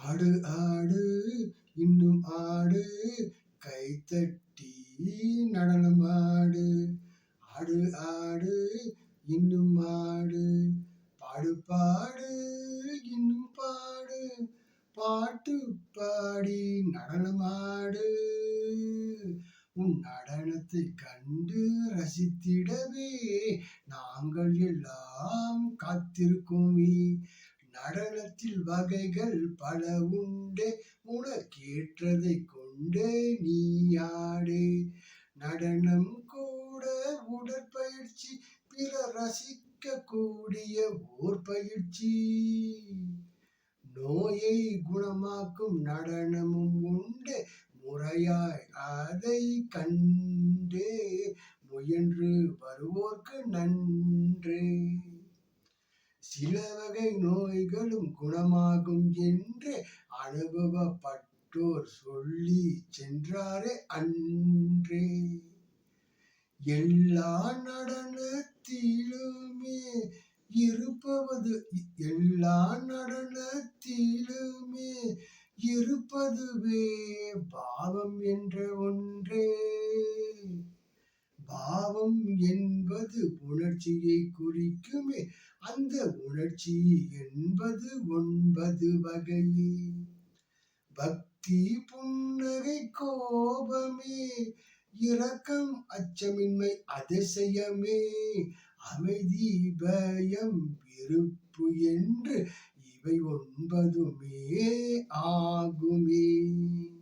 ஆடு ஆடு இன்னும் ஆடு. கைத்தட்டி நடனம் ஆடு. ஆடு ஆடு இன்னும் ஆடு. பாடு பாடு இன்னும் பாடு. பாட்டு பாடி நடனம் ஆடு. உன் நடனத்தை கண்டு ரசித்திடவே நாங்கள் எல்லாம் காத்திருக்கோமே. நடனத்தில் வகைகள் பல உண்டே. உனக்கேற்றதை கொண்டே நீயாடு நடனம் கூட உடற்பயிற்சி பிற ரசிக்க கூடிய ஓர் பயிற்சி. நோயை குணமாக்கும் நடனமும் உண்டு. முறையாய் அதை கண்டே. முயன்று வருவோர்க்கு நன்று. சில வகை நோய்களும் குணமாகும் என்று அனுபவப்பட்டோர் சொல்லி சென்றாரே அன்றே. எல்லா நடனத்திலுமே இருப்பவது எல்லா நடனத்திலுமே இருப்பதுவே பாவம் என்ற ஒன்றே பாவம் என்பது உணர்ச்சியை குறிக்குமே. அந்த உணர்ச்சி என்பது ஒன்பது வகையே. பக்தி புன்னகை கோபமே. இரக்கம் அச்சமின்மை அதிசயமே. அமைதி பயம் விருப்பு என்று இவை ஒன்பதுமே ஆகுமே.